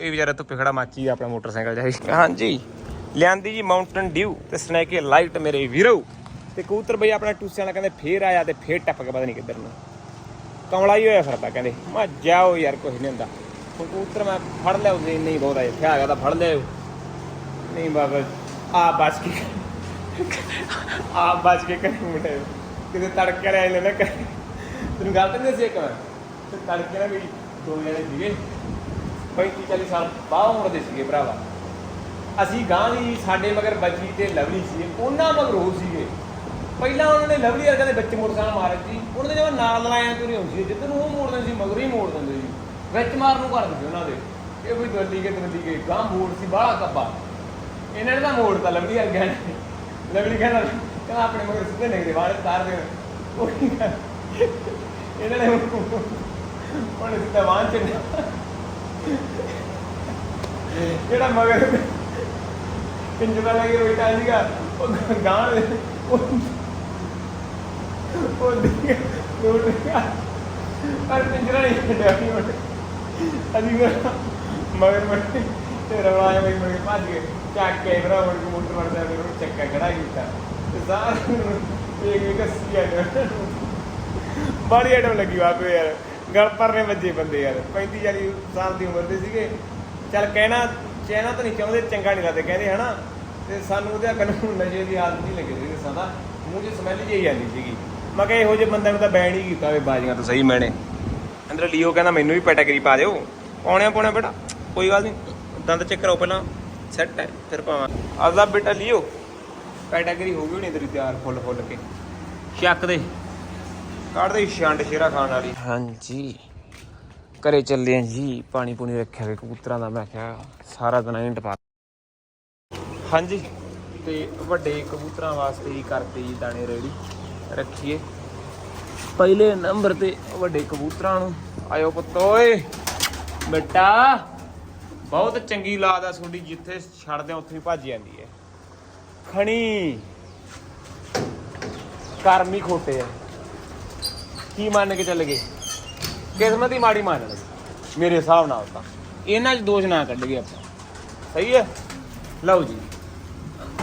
A: ਇਹ ਵਿਚਾਰਾ ਧੁੱਪੇ ਖੜਾ ਮਾਚੀ ਆਪਣਾ ਮੋਟਰਸਾਈਕਲ ਜਾਈ ਹਾਂਜੀ। ਲਿਆਂਦੀ ਜੀ ਮਾਊਂਟਨ ਡਿਊ ਤੇ ਸਨੈਕੇ ਲਾਈਟ ਮੇਰੇ ਵੀਰੋ। ਤੇ ਕਬੂਤਰ ਬਈ ਆਪਣਾ ਟੂਸਿਆਂ ਨਾਲ ਕਹਿੰਦੇ ਫੇਰ ਆਇਆ ਤੇ ਫੇਰ ਟੱਪ ਕੇ ਪਤਾ ਨਹੀਂ ਕਿੱਧਰ ਨੂੰ। ਕਮਲਾ ਹੀ ਹੋਇਆ ਫਿਰਦਾ ਕਹਿੰਦੇ। ਮੈਂ ਜਾਓ ਯਾਰ ਕੁਝ ਨਹੀਂ ਹੁੰਦਾ। ਕਬੂਤਰ ਮੈਂ ਫੜ ਲਿਆ ਉਹਨੇ ਨਹੀਂ ਬਹੁਤਾ ਇੱਥੇ ਆ ਗਿਆ ਤਾਂ ਫੜ ਲਿਆ। ਨਹੀਂ ਬਾਬਾ, ਆ ਬਚ ਕੇ। ਆਪ ਬਚ ਕੇ ਕਰੇ ਮੁੰਡੇ ਕਿਤੇ ਤੜਕੇ ਵਾਲੇ ਆਏ ਕਰੇ ਤੈਨੂੰ ਗੱਲ ਤਾਂ ਨਹੀਂ ਦੱਸੀ ਇੱਕ ਵਾਰ? ਤੇ ਤੜਕੇ ਨਾਲ ਵੀ ਦੋ ਜਣੇ ਸੀਗੇ। 35 40 ਸਾਲ ਬਾਹਰ ਉਮਰ ਦੇ ਸੀਗੇ ਭਰਾਵਾ। ਅਸੀਂ ਗਾਂ ਲਈ ਸਾਡੇ ਮਗਰ ਬੱਜੀ ਤੇ ਲਵਲੀ ਸੀ ਉਹਨਾਂ ਮਗਰ ਉਹ ਸੀਗੇ। ਪਹਿਲਾਂ ਉਹਨਾਂ ਨੇ ਲਵਲੀ ਵਰਗਾ ਦੇ ਵਿੱਚ ਮੋਟਰਸਾਈਕਲ ਮਾਰੇ ਸੀ ਉਹਨਾਂ ਦੇ ਜਦੋਂ ਨਾਲ ਲਾਇਆ ਤੁਰੀ ਹੁੰਦੀ ਸੀ। ਜਿੱਧਰ ਨੂੰ ਉਹ ਮੋੜ ਦਿੰਦੇ ਸੀ, ਮਗਰ ਹੀ ਮੋੜ ਦਿੰਦੇ ਸੀ। ਵਿੱਚ ਮਾਰ ਨੂੰ ਕਰ ਦਿੰਦੇ ਉਹਨਾਂ ਦੇ। ਇਹ ਵੀ ਦਵੱਲੀ ਕੇ ਦਵੱਲੀ ਕੇ ਗਾਂ ਮੋੜ ਸੀ, ਬਾਹਲਾ ਕੱਬਾ ਇਹਨਾਂ ਨੇ ਤਾਂ ਮੋੜਤਾ ਲਵਲੀ ਵਰਗਾ ਨੇ। ਲਵਲੀ ਕਹਿੰਦਾ ਕਹਿੰਦਾ ਆਪਣੇ ਮਗਰ ਸਿੱਧੇ ਨਿਕਲੇ ਬਾਹਰ ਤਾਰ ਦੇ। ਉਹ ਕੀ ਕਰ ਇਹਨਾਂ ਜਿਹੜਾ ਮਗਰ ਪਿੰਜਰਾ ਲੱਗੇ ਬੈਠਾ ਸੀਗਾ, ਉਹ ਗਾਂ ਉਹ ਉਹ ਦਿਖਿਆ ਪਰ ਪਿੰਜਰਾ ਨਹੀਂ ਛੱਡਿਆ ਸੀ ਉਹਨੇ। ਅਸੀਂ ਮਗਰ ਮਗਰ ਤੇ ਰਵਾਇਆ ਬਈ ਮਗਰ ਭੱਜ ਗਏ। ਚੱਕ ਕੇ ਭਰਾ ਮੁੜ ਕੇ ਮੋਟਰ ਵੜਦਾ ਫਿਰ ਉਹ ਚੱਕਾ ਖੜਾ ਕੀਤਾ। ਬੜੀ ਐਡਮ ਲੱਗੀ ਵਾਪੇ ਯਾਰ। ਗਲ ਪਰਨੇ ਵੱਜੇ ਬੰਦੇ ਯਾਰ। 35 40 ਸਾਲ ਦੀ ਉਮਰ ਦੇ ਸੀਗੇ। ਚੱਲ ਕਹਿਣਾ ਕਹਿਣਾ ਤਾਂ ਨਹੀਂ ਚਾਹੁੰਦੇ, ਚੰਗਾ ਨਹੀਂ ਲੱਗਦਾ। ਕਹਿੰਦੇ ਹਨਾ, ਤੇ ਸਾਨੂੰ ਉਹਦੇ ਅੱਗੇ ਨਸ਼ੇ ਦੀ ਆਦਤ ਨਹੀਂ ਲੱਗੀ ਸੀ ਸਾਡਾ ਮੂੰਹ 'ਚ ਸਮੈਲ ਜਿਹੀ ਆਉਂਦੀ ਸੀਗੀ। ਮੈਂ ਕਿਹਾ ਇਹੋ ਜਿਹੇ ਬੰਦਿਆਂ ਨੂੰ ਤਾਂ ਬੈਨ ਹੀ ਕੀਤਾ ਵੇ ਬਾਜੀਆਂ ਤਾਂ ਸਹੀ ਮੈਨੇ। ਅੰਦਰ ਲਿਓ ਕਹਿੰਦਾ ਮੈਨੂੰ ਵੀ ਪੈਟਾਗਰੀ ਪਾ ਦਿਓ। ਪਾਉਣਿਆ ਪਾਉਣਿਆ ਬੇਟਾ, ਕੋਈ ਗੱਲ ਨਹੀਂ। ਦੰਦ ਚੈੱਕ ਕਰੋ ਪਹਿਲਾਂ। ਸੈੱਟ ਹੈ ਫਿਰ ਪਾਵਾਂ ਆਦਾ ਬੇਟਾ ਲਿਓ। ਪੈਟਾਗਰੀ ਹੋ ਗਈ ਹੋਣੀ ਤੇਰੀ ਤਿਆਰ ਫੁੱਲ ਫੁੱਲ ਕੇ। ਚੱਕ ਦੇ। ਕੱਢ ਦੇ ਛੰਡ ਸ਼ੇਰਾ ਖਾਣ ਵਾਲੀ। ਹਾਂਜੀ। ਘਰੇ ਚੱਲੇ ਆਂ ਜੀ ਪਾਣੀ ਪੂਣੀ ਰੱਖਿਆ ਵੇ ਕਬੂਤਰਾਂ ਦਾ ਮੈਂ ਕਿਹਾ ਸਾਰਾ ਦਿਨ ਐਂ ਟਪਾ ਹਾਂਜੀ। ਤੇ ਵੱਡੇ ਕਬੂਤਰਾਂ ਵਾਸਤੇ ਹੀ ਕਰਤੇ ਜੀ ਦਾਣੇ ਰੈਡੀ ਰੱਖੀਏ। ਪਹਿਲੇ ਨੰਬਰ ਤੇ ਵੱਡੇ ਕਬੂਤਰਾਂ ਨੂੰ। ਆਇਓ ਪੁੱਤ ਓਏ। ਬੇਟਾ। ਬਹੁਤ ਚੰਗੀ ਲਾਦ ਆ ਤੁਹਾਡੀ ਜਿੱਥੇ ਛੱਡਦੇ ਆ ਉੱਥੇ ਹੀ ਭੱਜ ਜਾਂਦੀ ਹੈ। ਖਣੀ। ਕਰਮੀ ਖੋਟੇ ਆ। ਕੀ ਮੰਨ ਕੇ ਚੱਲ ਗਏ? ਕਿਸਮਤ ਹੀ ਮਾੜੀ ਮੰਨ ਲਈ। ਮੇਰੇ ਹਿਸਾਬ ਨਾਲ ਤਾਂ। ਇਹਨਾਂ 'ਚ ਦੋਸ਼ ਨਾ ਕੱਢ ਗਏ ਆਪਾਂ। ਸਹੀ ਹੈ? ਲਓ ਜੀ।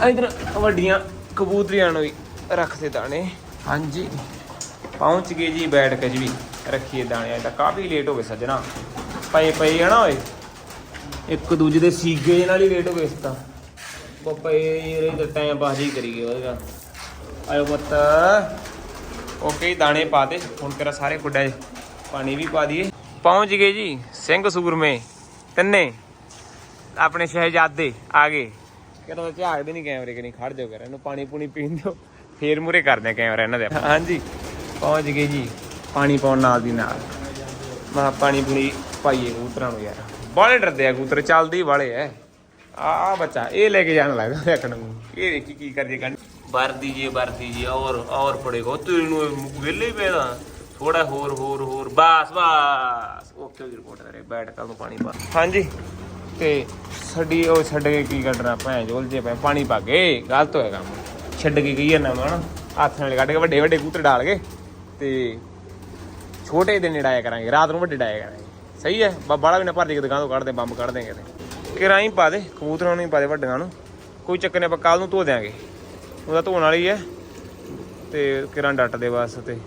A: ਇਧਰ ਵੱਡੀਆਂ ਕਬੂਤਰੀਆਂ ਨੂੰ ਵੀ ਰੱਖਦੇ ਦਾਣੇ। ਹਾਂਜੀ। ਪਹੁੰਚ ਗਏ ਜੀ ਬੈਠ ਕੇ ਜੀ ਵੀ। ਰੱਖੀਏ ਦਾਣੇ ਤਾਂ ਕਾਫੀ ਲੇਟ ਹੋ ਗਏ ਸੱਜਣਾ। ਪਏ ਪਏ ਨਾ ਓਏ। ਇੱਕ ਦੂਜੇ ਦੇ ਸੀਗੇ ਨਾਲ ਹੀ ਵੇਟ ਹੋ ਗਏ ਇਸ ਤਾਂ। ਉਹ ਪਏ ਇਹ ਤਾਂ ਟਾਈਮ ਬਾਜੀ ਕਰੀ ਗਏ ਉਹਦਾ ਆਇਓ ਪੁੱਤ। ਓਕੇ ਦਾਣੇ ਪਾ ਦੇ। ਹੁਣ ਤੇਰਾ ਸਾਰੇ ਗੁੱਡਾ 'ਚ ਪਾਣੀ ਵੀ ਪਾ ਦਈਏ। ਪਹੁੰਚ ਗਏ ਜੀ ਸਿੰਘ ਸੂਰਮੇ। ਤਿੰਨੇ ਆਪਣੇ ਸ਼ਹਿਜ਼ਾਦੇ ਆ ਗਏ। ਕਹਿੰਦਾ ਝਾਕਦੇ ਨਹੀਂ ਕੈਮਰੇ ਕਿ ਨਹੀਂ ਖੜ ਜਾਓ ਕਰ ਇਹਨੂੰ ਪਾਣੀ ਪੂਣੀ ਪੀਣ ਦਿਓ। ਫੇਰ ਮੂਰੇ ਕਰਦੇ ਆ ਕੈਮਰਾ ਇਹਨਾਂ ਦੇ ਹਾਂਜੀ, ਪਹੁੰਚ ਗਏ ਜੀ। ਪਾਣੀ ਪਾਉਣ ਨਾਲ ਦੀ ਨਾਲ। ਮਾ ਪਾਣੀ ਪੂਣੀ ਪਾਈਏ ਕਬੂਤਰਾਂ ਨੂੰ ਯਾਰ। ਬਾਲੇ ਡਰਦੇ ਆ ਕਬੂਤਰ ਚੱਲਦੇ ਵਾਲੇ ਐ। ਆ ਆ ਬੱਚਾ ਇਹ ਲੈ ਕੇ ਜਾਣ ਲੱਗਾ ਦੇਖਣ ਨੂੰ। ਇਹ ਦੇਖੀ ਕੀ ਕਰਦੀ ਗੰਢ। ਭਰ ਦੀਜੀਏ ਭਰ ਦੀਜੀਏ ਔਰ ਔਰ ਪੜੇਗਾ ਤੈਨੂੰ ਵਿਹਲੇ ਹੀ ਪੈਦਾ। ਥੋੜਾ ਹੋਰ ਹੋਰ ਹੋਰ। ਬਸ ਬਸ। ਓਕੇ ਦੀ ਰਿਪੋਰਟ ਕਰੇ। ਬੈਠ ਕੱਲ ਨੂੰ ਪਾਣੀ ਪਾ। ਹਾਂਜੀ। ਤੇ ਛੱਡੀ ਉਹ ਛੱਡ ਕੇ ਕੀ ਕੱਢਣਾ ਭੈਣ ਜੋਲ ਜੇ ਪੈ ਪਾਣੀ ਪਾ ਕੇ। ਗਲਤ ਹੋਇਆ ਕੰਮ। ਛੱਡ ਕੇ ਗਈ ਨਾ ਉਹਨਾਂ ਹੱਥ ਨਾਲ ਕੱਢ ਕੇ ਵੱਡੇ ਵੱਡੇ ਕਬੂਤਰ ਡਾਲ ਕੇ। ਤੇ ਛੋਟੇ ਦਿਨ ਡਾਇਆ ਕਰਾਂਗੇ ਰਾਤ ਨੂੰ ਵੱਡੇ ਡਾਇਆ ਕਰਾਂਗੇ। ਸਹੀ ਹੈ ਬਾਬਾ ਵੀ ਨਾ ਭਰ ਦੇ ਦੁਕਾਨ ਤੋਂ ਕੱਢਦੇ, ਬੰਬ ਕੱਢ ਦੇਂਗੇ ਤੇ। ਕਿਰਾਈ ਪਾ ਦੇ, ਕਬੂਤਰਾਂ ਨੂੰ ਹੀ ਪਾ ਦੇ ਵੱਡਿਆਂ ਨੂੰ। ਕੋਈ ਚੱਕਰ ਨਹੀਂ, ਆਪਾਂ ਕੱਲ ਨੂੰ ਧੋ ਦਿਆਂਗੇ। ਉਹਦਾ ਧੋਣ ਵਾਲੀ ਹੈ, ਤੇ ਕਿਰਾਂ ਡੱਟ ਦੇ ਬਸ ਤੇ।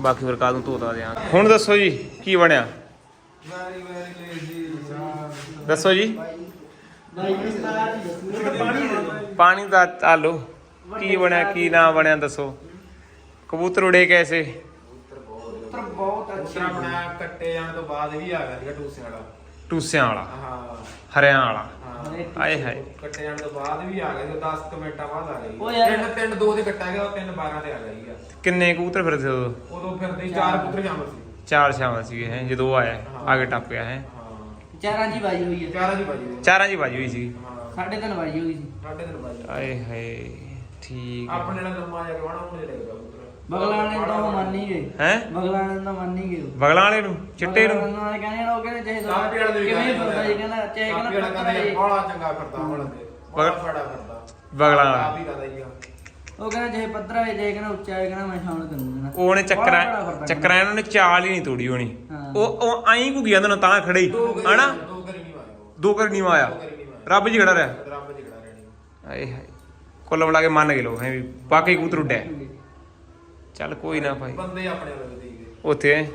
A: ਬਾਕੀ ਫਿਰ ਕੱਲ ਨੂੰ ਧੋਤਾ ਦਿਆਂ ਹੁਣ ਦੱਸੋ ਜੀ, ਕੀ ਬਣਿਆ? ਦੱਸੋ ਜੀ। ਪਾਣੀ ਦਾ ਆਲੂ। ਕੀ ਬਣਿਆ, ਕੀ ਨਾ ਬਣਿਆ, ਦੱਸੋ। ਕਬੂਤਰ ਉੜੇ ਕੈਸੇ
D: ਦੂਸਰਾ ਬਣਾਇਆ ਕੱਟੇ ਜਾਣ ਤੋਂ ਬਾਅਦ ਵੀ ਆ ਗਿਆ ਸੀਗਾ ਟੂਸਿਆਂ ਵਾਲਾ।
A: ਟੂਸਿਆਂ ਵਾਲਾ?
D: ਹਾਂ।
A: ਹਰਿਆਂ ਵਾਲਾ?
D: ਹਾਂ।
A: ਆਏ ਹਾਏ।
D: ਕੱਟੇ ਜਾਣ ਤੋਂ ਬਾਅਦ ਵੀ ਆ ਗਿਆ ਸੀ 10 ਕੁ ਮਿੰਟਾਂ ਬਾਅਦ ਆ
E: ਉਹ
D: ਗਈ
E: ਯਾਰ-
D: ਤਿੰਨ ਤਿੰਨ ਦੋ ਦੇ ਕੱਟਾ ਗਿਆ ਉਹ ਤਿੰਨ 12 ਤੇ ਆ ਗਈ ਸੀਗਾ
A: ਕਿੰਨੇ ਕਬੂਤਰ ਫਿਰਦੇ ਉਦੋਂ?
D: ਉਦੋਂ ਫਿਰਦੇ ਸੀ ਚਾਰ ਪੁੱਤਰ ਸ਼ਾਮਲ ਸੀ।
A: ਚਾਰ ਛਾਵਾਂ ਸੀਗੇ ਹੈ ਜਦੋਂ ਆਇਆ ਆਗੇ ਟੱਪਿਆ ਹੈ।
D: ਹਾਂ।
E: ਚਾਰਾਂ ਜੀ ਬਾਜੀ ਹੋਈ ਹੈ
D: ਚਾਰਾਂ ਦੀ ਬਾਜੀ ਦੇ
A: ਚਾਰਾਂ ਦੀ ਬਾਜੀ ਹੋਈ ਸੀ।
D: ਹਾਂ।
E: ਸਾਢੇ ਤਿੰਨ ਬਾਜੀ ਹੋਈ ਸੀ।
D: ਸਾਢੇ ਤਿੰਨ ਬਾਜੀ।
A: ਆਏ ਹਾਏ ਠੀਕ
D: ਆਪਣੇ ਨਾਲ ਲੰਮਾ ਜਾ ਕੇ ਵਾਣਾ ਉਹਨੇ ਲੱਗਦਾ ਪੁੱਤਰ
E: ਬਗਲਾਣੇ ਤਾਂ ਉਹ ਮੰਨ ਹੀ? ਗਏ
A: ਹੈ
E: ਬਗਲਾਣੇ ਤਾਂ ਮੰਨ ਹੀ ਗਏ ਉਹ।
A: ਬਗਲਾਂ ਵਾਲੇ ਨੂੰ? ਚਿੱਟੇ ਨੂੰ?
E: ਬਗਲਾਣੇ ਵਾਲੇ ਕਹਿੰਦੇ ਨੇ ਉਹ ਕਹਿੰਦੇ ਚਾਹੇ
D: ਕਾਪੀ ਵਾਲਾ ਦੇ ਵੀ
E: ਕਿਵੇਂ
D: ਕਹਿੰਦੇ
E: ਫਿਰਦਾ ਜੀ ਕਹਿੰਦਾ ਚਾਹੇ ਕਹਿੰਦਾ
D: ਵਾਲਾ
E: ਪੱਕਾ
D: ਕਹਿੰਦੇ
E: ਜੀ।
D: ਬੜਾ ਚੰਗਾ ਫਿਰਦਾ ਹੁਣ ਤੇ ਬੜਾ
A: ਬਗਲ-
D: ਫੜਾ ਫਿਰਦਾ।
A: ਬਗਲਾਂ ਵਾਲਾ।
D: ਕਾਪੀ ਕਹਦਾ ਆ
E: ਉਹ। ਕਹਿੰਦਾ ਚਾਹੇ ਪੱਧਰਾ ਹੈ ਚਾਹੇ ਕਹਿੰਦਾ ਉੱਚਾ ਹੈ ਕਹਿੰਦਾ ਮੈਂ ਸ਼ਾਮਲ ਕਰੂੰਗਾ
A: ਉਹਨੇ
E: ਬੜਾ
A: ਚੱਕਰਾਂ ਚੱਕਰਾਂ ਇਹਨਾਂ ਨੇ ਚਾਲ ਹੀ ਨਹੀਂ ਤੋੜੀ ਹੋਣੀ। ਉਹ ਉਹ ਐਂ ਜਾਂਦਾ ਨਾ ਤਾਂ ਖੜੇ ਹੀ ਹਨਾ?
D: ਦੋ ਕਰੀ ਨਹੀਂ ਆਇਆ। ਉਹ।
A: ਰੱਬ ਜੀ ਖੜਾ ਰਿਹਾ।
D: ਰੱਬ ਜਿਗੜਾ ਰਹਿਣੀ।
A: ਆਏ ਹਾਏ। ਕੁੱਲ ਮਿਲਾ ਕੇ ਮੰਨ ਗਏ ਲੋਕ ਹੈ ਵੀ ਬਾਕੀ ਕਬੂਤਰ ਉੱਡਿਆ। ਚੱਲ ਕੋਈ ਨਾ ਭਾਈ।
D: ਬੰਦੇ ਆਪਣੇ ਵੱਲ ਦੇ ਗਏ
A: ਉੱਥੇ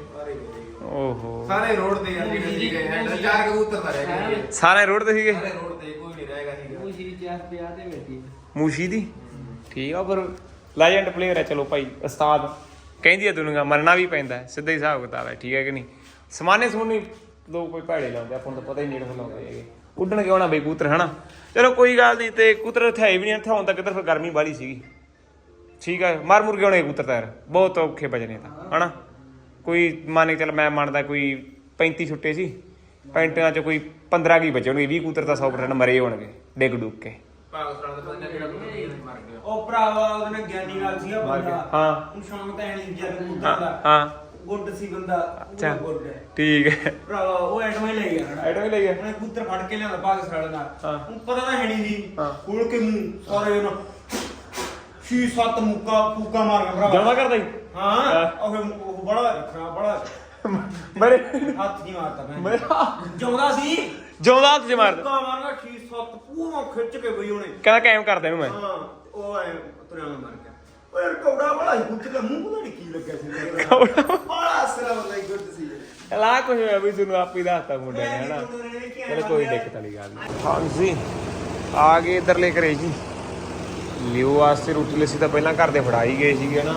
A: ਓਹੋ।
D: ਸਾਰੇ ਰੋਡ ਤੇ ਯਾਰ ਜਿਹੜੇ ਸੀਗੇ ਹੈਂਡਲ ਚਾਰ ਕਬੂਤਰ ਤਾਂ ਰਹਿ ਗਏ
A: ਸਾਰੇ ਰੋਡ ਤੇ ਸੀਗੇ?
D: ਸਾਰੇ ਰੋਡ ਤੇ ਕੋਈ ਨਹੀਂ ਰਹੇਗਾ ਸੀਗਾ।
B: ਉਹ ਸ਼੍ਰੀ ਚਾਰ ਪਿਆ ਤੇ ਬੈਠੀ।
A: ਮੂਸ਼ੀ ਦੀ? ਠੀਕ ਆ ਪਰ ਲੈਜੈਂਡ ਪਲੇਅਰ ਹੈ ਚਲੋ ਭਾਈ ਉਸਤਾਦ। ਕਹਿੰਦੀ ਹੈ ਦੁਨੀਆ ਮੰਨਣਾ ਵੀ ਪੈਂਦਾ ਹੈ। ਸਿੱਧਾ ਹੀ ਹਿਸਾਬ ਕਿਤਾਬ ਹੈ ਠੀਕ ਹੈ ਕਿ ਨਹੀਂ? ਸਮਾਨੇ ਸਮੂਨੇ ਲੋਕ ਕੋਈ ਭੈੜੇ ਲਾਉਂਦੇ ਆਪਾਂ ਨੂੰ ਤਾਂ ਪਤਾ ਹੀ ਨਹੀਂ ਕਿਹੜੇ ਲਾਉਂਦੇ ਹੈਗੇ ਉੱਡਣ ਕਿਉਂ ਨਾ ਬਈ ਕਬੂਤਰ ਹਨਾ? ਚਲੋ ਕੋਈ ਗੱਲ ਨਹੀਂ ਤੇ ਕਬੂਤਰ ਇੱਥੇ ਹੈ ਵੀ ਨਹੀਂ ਇੱਥੇ ਹੁਣ ਤੱਕ ਕਿੱਧਰ ਫਿਰ ਗਰਮੀ ਬਾਹਲੀ ਸੀਗੀ। ਠੀਕ ਹੈ ਮਰ ਮੁਰ ਗਏ ਹੋਣੇ ਕਬੂਤਰ ਤਾਂ ਯਾਰ। ਬਹੁਤ ਔਖੇ ਬਜਨੇ ਤਾਂ ਹਨਾ? ਕੋਈ ਮੰਨ ਕੇ ਚੱਲ ਮੈਂ ਮੰਨਦਾ ਕੋਈ 35 ਛੁੱਟੇ ਸੀ 35 ਚ ਕੋਈ 15 ਕੀ ਬਚੇ ਹੋਣਗੇ 20 ਕਬੂਤਰ ਤਾਂ 100% ਮਰੇ ਹੋਣਗੇ ਡਿੱਗ ਡੁੱਗ ਕੇ।
D: ਕਬੂਤਰ
B: ਉਹ ਭਰਾਵਾ ਉਹਦੇ ਨਾਲ ਗਿਆਨੀ ਨਾਲ ਸੀਗਾ ਬੰਦਾ।
A: ਹਾਂ।
B: ਉਹ ਸ਼ੌਂਕ ਤਾਂ ਜਦ
A: ਹਾਂ
B: ਮੁੱਦਾ ਦਾ।
A: ਹਾਂ।
B: ਗੁੱਡ ਸੀ ਬੰਦਾ
A: ਅੱਛਾ।
B: ਗੁੱਡ ਹੈ।
A: ਠੀਕ ਹੈ।
B: ਭਰਾਵਾ ਉਹ ਐਟਮ ਹੀ ਲੈ ਗਿਆ ਹਨਾ।
A: ਐਟਮ ਹੀ ਲੈ ਗਿਆ?
B: ਉਹਨੇ ਕਬੂਤਰ ਫੜ ਕੇ ਲਿਆਂਦਾ ਪਾਕਿਸਤਾਨ ਨਾਲ।
A: ਹਾਂ।
B: ਉਹਨੂੰ ਪਤਾ ਤਾਂ ਹੈ ਨਹੀਂ ਸੀ।
A: ਹਾਂ।
B: ਖੋਲ ਕੇ ਮੂੰਹ ਸਾਰੇ ਉਹਨਾਂ ਛੀ ਸੱਤ ਮੁੱਕਾ ਫੂਕਾ ਮਾਰ ਗਿਆ ਭਰਾਵਾ
A: ਜਮਾ ਕਰਦਾ ਹੀ
B: ਹਾਂ ਉਹ ਉਹ ਬੜਾ ਰੱਖਣਾ ਬੜਾ [LAUGHS]
A: ਮਰੇ
B: ਹੱਥ ਨਹੀਂ ਮਾਰਦਾ ਮੈਂ।
A: ਮੇਰਾ
B: ਜਿਉਂਦਾ ਸੀ?
A: ਜਿਉਂਦਾ ਹੱਥ 'ਚ ਮਾਰਦਾ।
B: ਮੁੱਕਾ ਮਾਰਨਾ ਛੀ ਸੱਤ ਪੂਰਾ ਖਿੱਚ ਕੇ ਬਈ ਉਹਨੇ।
A: ਕਹਿੰਦਾ ਕਾਇਮ ਕਰਦਾ ਇਹਨੂੰ ਮੈਂ।
B: ਹਾਂ ਉਹ ਐ ਤੁਰਿਆ ਮਰ ਗਿਆ। ਓ ਯਾਰ ਕੌੜਾ ਬੜਾ ਹੀ ਕੁੱਟ ਕੇ ਮੂੰਹ ਪਤਾ ਨਹੀਂ ਕੀ ਲੱਗਿਆ ਸੀ ਬੜਾ। ਅਸਰਾ ਬੰਦਾ ਹੀ ਗੁੱਡ ਸੀ।
A: ਲਾ ਕੁਝ ਹੋਇਆ ਵੀ ਤੁਹਾਨੂੰ ਆਪੇ ਦੱਸਤਾ ਮੁੰਡੇ ਨੇ ਹਨਾ। ਚਲੋ ਕੋਈ ਦਿੱਕਤ ਵਾਲੀ ਗੱਲ ਨਹੀਂ ਹਾਂਜੀ ਆ ਗਏ ਇਧਰਲੇ ਘਰੇ ਜੀ। ਲਿਓ ਵਾਸਤੇ ਰੋਟੀ ਲੱਸੀ ਤਾਂ ਪਹਿਲਾਂ ਘਰ ਦੇ ਫੜਾਈ ਗਏ ਸੀਗੇ ਨਾ।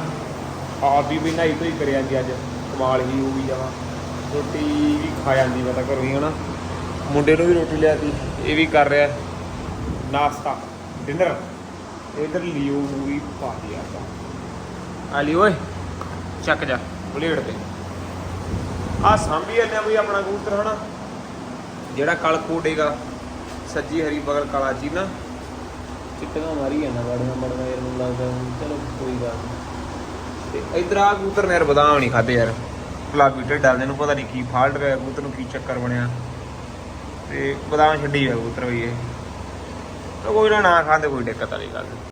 A: ਆਪ ਵੀ ਵੀ ਨਹਾਈ ਧੋਈ ਕਰਿਆ ਜੀ ਅੱਜ। ਕਮਾਲ ਹੀ ਹੋ ਗਈ ਜਾਵਾ ਰੋਟੀ ਵੀ ਖਾ ਜਾਂਦੀ ਮੈਂ ਤਾਂ ਘਰੋਂ ਹੀ, ਹਨਾ। ਮੁੰਡੇ ਨੂੰ ਵੀ ਰੋਟੀ ਲਿਆਤੀ, ਇਹ ਵੀ ਕਰ ਰਿਹਾ। ਨਾਸ਼ਤਾ। ਡਿਨਰ। ਇਧਰ ਲਿਓ ਵੀ ਪਾ ਦਿਆ ਆ ਲਿਓ ਓਏ, ਚੱਕ ਜਾ, ਬਲੇਡ ਤੇ। ਆ ਸਾਂਭੀ ਜਾਂਦੇ ਵੀ ਆਪਣਾ ਕਬੂਤਰ, ਹਨਾ। ਜਿਹੜਾ ਕਲ ਕੋਟੇਗਾ ਸੱਜੀ ਹਰੀ ਬਗਲ ਕਾਲਾ ਜੀ ਨਾ ਚਿੱਟੀਆਂ ਮਾਰੀ ਜਾਂਦਾ ਬੜੀਆਂ ਬੜੀਆਂ ਯਾਰ ਮੈਨੂੰ ਲੱਗਦਾ ਚਲੋ ਕੋਈ ਗੱਲ ਨਹੀਂ ਤੇ ਇਧਰ ਆ ਕਬੂਤਰ ਨੇ ਯਾਰ ਬਦਾਮ ਨਹੀਂ ਖਾਦੇ ਯਾਰ। ਗੁਲਾਬੀ ਢਿੱਡ ਵਾਲੇ ਨੂੰ ਪਤਾ ਨਹੀਂ ਕੀ ਫਾਲਟ ਰਿਹਾ ਕਬੂਤਰ ਨੂੰ ਕੀ ਚੱਕਰ ਬਣਿਆ। ਤੇ ਬਦਾਮ ਛੱਡੀ ਹੋਇਆ ਕਬੂਤਰ ਵੀ ਇਹ। ਕੋਈ ਨਾ ਨਾ ਖਾਂਦੇ ਕੋਈ ਦਿੱਕਤ ਵਾਲੀ ਗੱਲ